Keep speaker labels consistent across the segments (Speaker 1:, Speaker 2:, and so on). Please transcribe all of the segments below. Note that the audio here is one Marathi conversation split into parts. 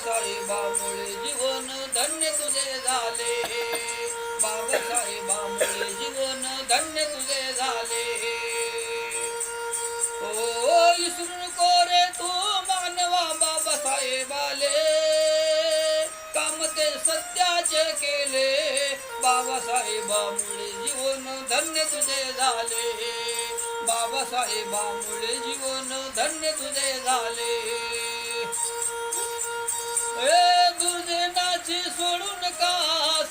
Speaker 1: बाबासाहेबामुळे जीवन धन्य तुझे झाले. बाबासाहेबामुळे जीवन धन्य तुझे झाले. ओ इसरू कोरे तू मानवा बाबासाहेबाले काम ते सत्याचे केले. बाबासाहेबामुळे जीवन धन्य तुझे झाले. बाबासाहेबामुळे जीवन धन्य तुझे झाले. दुर्जनाची सोडून का?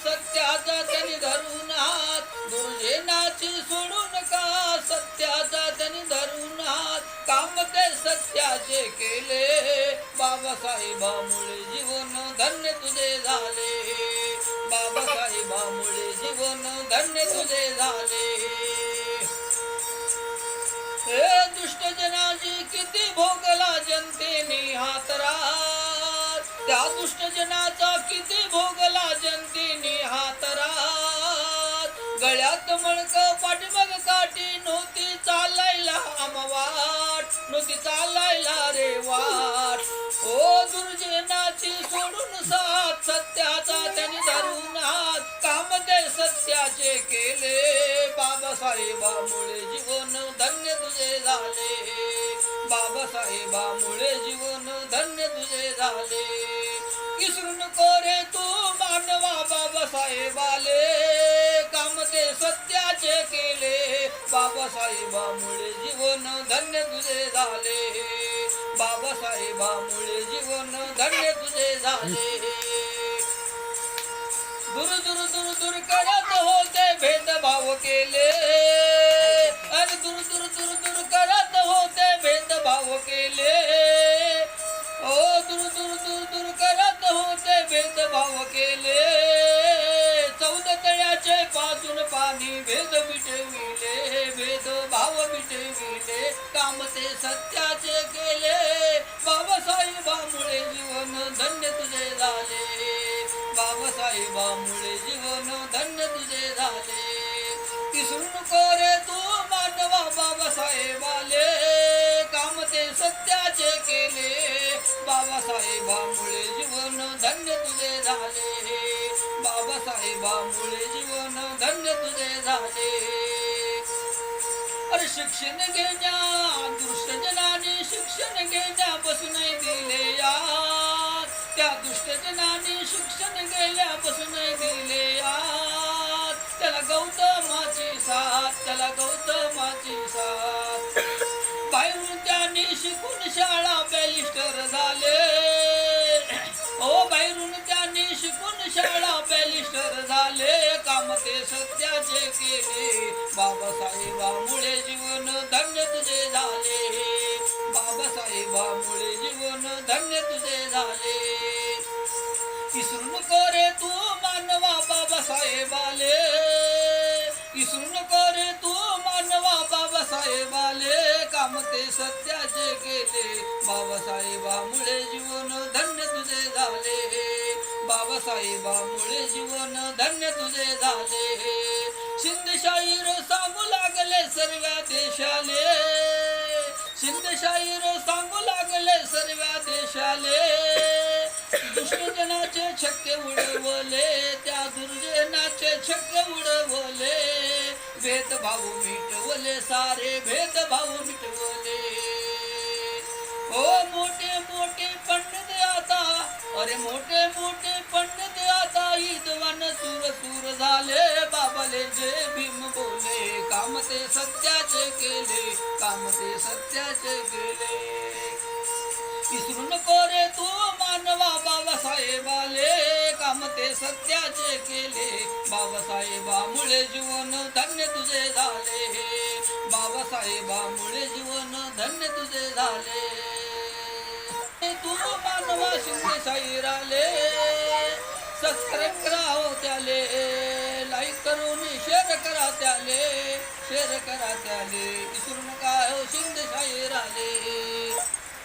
Speaker 1: सत्याचा त्यांनी धरून हात दुर्जनाची सोडू नका सत्याचा त्यांनी धरून हात काम ते सत्याचे केले. बाबासाहेबामुळे जीवन धन्य तुझे झाले. बाबासाहेबामुळे जीवन धन्य तुझे झाले. हे दुष्ट जनाची किती भोगला जनतेने हातरात त्या दुष्टजनाचा किती भोगला जनतेने हातरात गळ्यात मळक पाठीमाग काठी नव्हती चालायला आमवाट. नव्हती चालायला रे वाट. ओ दुर्जनाची सोडून साथ सत्याचा त्यांनी धरून हात. काम ते सत्याचे केले बाबासाहेबामुळे जीवन धन्य तुझे झाले. बाबासाहेबामुळे जीवन धन्य तुझे झाले. कोरे तू मानवा बाबासाहेबाले काम ते सत्याचे केले. बाबासाहेबामुळे जीवन धन्य तुझे झाले. बाबासाहेबामुळे जीवन धन्य तुझे झाले. दूर दूर दूर दूर करत होते भेदभाव केले. पासून वेद भेद वेद भाव मिटविले काम ते सत्याचे केले. बाबासाहेबामुळे जीवन धन्य तुझे झाले. बाबासाहेबामुळे जीवन धन्य तुझे झाले. विसरू नको तू? बाबासाहेबामुळे जीवन धन्य तुझे झाले. अरे शिक्षण घेण्या दुष्टजनाने शिक्षण घेण्यापासून दिले या त्या दुष्टजनाने शिक्षण गेल्यापासून दिले या त्याला गौतमाची साथ त्याला गौतमाची सत्याचे केले बाबासाहेबामुळे जीवन धन्य तुझे झाले. बाबासाहेबामुळे जीवन धन्य तुझे झाले. विसरू नको रे तू मानवा बाबासाहेबाले. विसरू नको रे तू मानवा बाबासाहेबाले. काम ते सत्याचे केले. बाबासाहेबामुळे जीवन धन्य तुझे झाले. बाबासाहेबामुळे जीवन धन्य तुझे झाले. शिंदशाहीर सांगू लागले सर्व देशाले. शिंदशाहीर सांगू लागले सर्व देशाले. दुष्टजनाचे छक्के उडवले त्या दुर्जनाचे छक्के उडवले. भेदभाव मिटवले सारे भेदभाव मिटवले. ते सत्याचे केले काम ते सत्याचे केले. विसरू नको रे तू मानवा बाबासाहेबाले काम ते सत्याचे केले. बाबासाहेबामुळे जीवन धन्य तुझे झाले. बाबासाहेबामुळे जीवन धन्य तुझे झाले. तू मानवा शिंदे साईराले सबस्क्राईब त्याले शेअर करा त्याले विसरू नका हो शिंदे साईराले